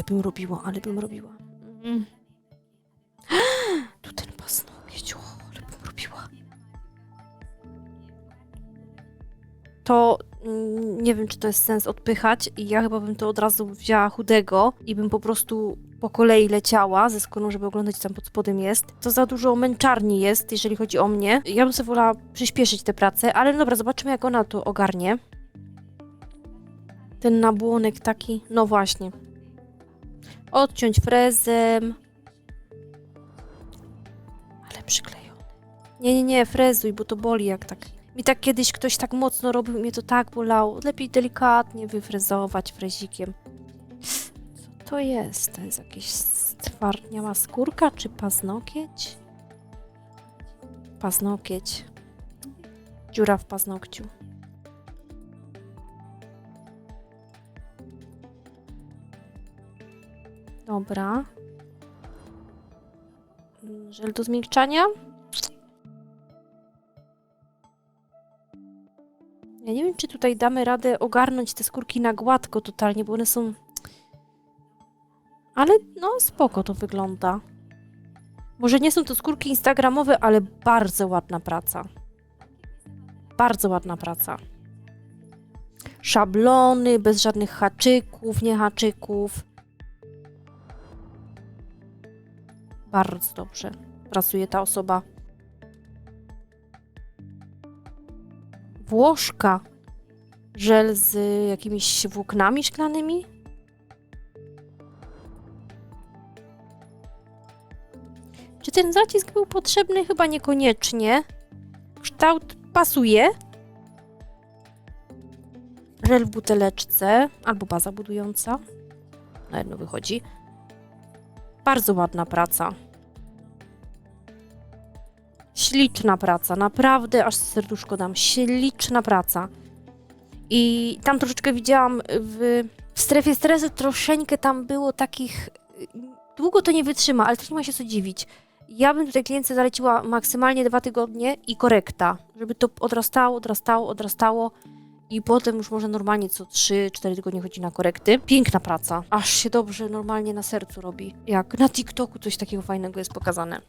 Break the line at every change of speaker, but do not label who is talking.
Ale bym robiła, ale bym robiła. Mm. Tu ten pasnokieć, o, ale bym robiła. To mm, nie wiem, czy to jest sens odpychać i ja chyba bym to od razu wzięła chudego i bym po prostu po kolei leciała ze skórą, żeby oglądać co tam pod spodem jest. To za dużo męczarni jest, jeżeli chodzi o mnie. Ja bym sobie wolała przyspieszyć tę pracę, ale no dobra, zobaczymy jak ona to ogarnie. Ten nabłonek taki, no właśnie. Odciąć frezem. Ale przyklejony. Nie, nie, nie, frezuj, bo to boli jak tak. Mi tak kiedyś ktoś tak mocno robił, mnie to tak bolało. Lepiej delikatnie wyfrezować frezikiem. Co to jest? To jest jakieś stwardniała skórka czy paznokieć? Paznokieć. Dziura w paznokciu. Dobra. Mm, Żel do zmiękczania? Ja nie wiem, czy tutaj damy radę ogarnąć te skórki na gładko totalnie, bo one są... Ale no spoko to wygląda. Może nie są to skórki instagramowe, ale bardzo ładna praca. Bardzo ładna praca. Szablony, bez żadnych haczyków, nie haczyków. Bardzo dobrze pracuje ta osoba. Włożka. Żel z jakimiś włóknami szklanymi. Czy ten zacisk był potrzebny? Chyba niekoniecznie. Kształt pasuje. Żel w buteleczce albo baza budująca. Na jedno wychodzi. Bardzo ładna praca. Śliczna praca, naprawdę aż serduszko dam. Śliczna praca. I tam troszeczkę widziałam w, w strefie stresu, troszeczkę tam było takich. Długo to nie wytrzyma, ale to nie ma się co dziwić. Ja bym tutaj klientce zaleciła maksymalnie dwa tygodnie i korekta, żeby to odrastało, odrastało, odrastało i potem już może normalnie co 3-4 tygodnie chodzi na korekty. Piękna praca. Aż się dobrze normalnie na sercu robi. Jak na TikToku coś takiego fajnego jest pokazane.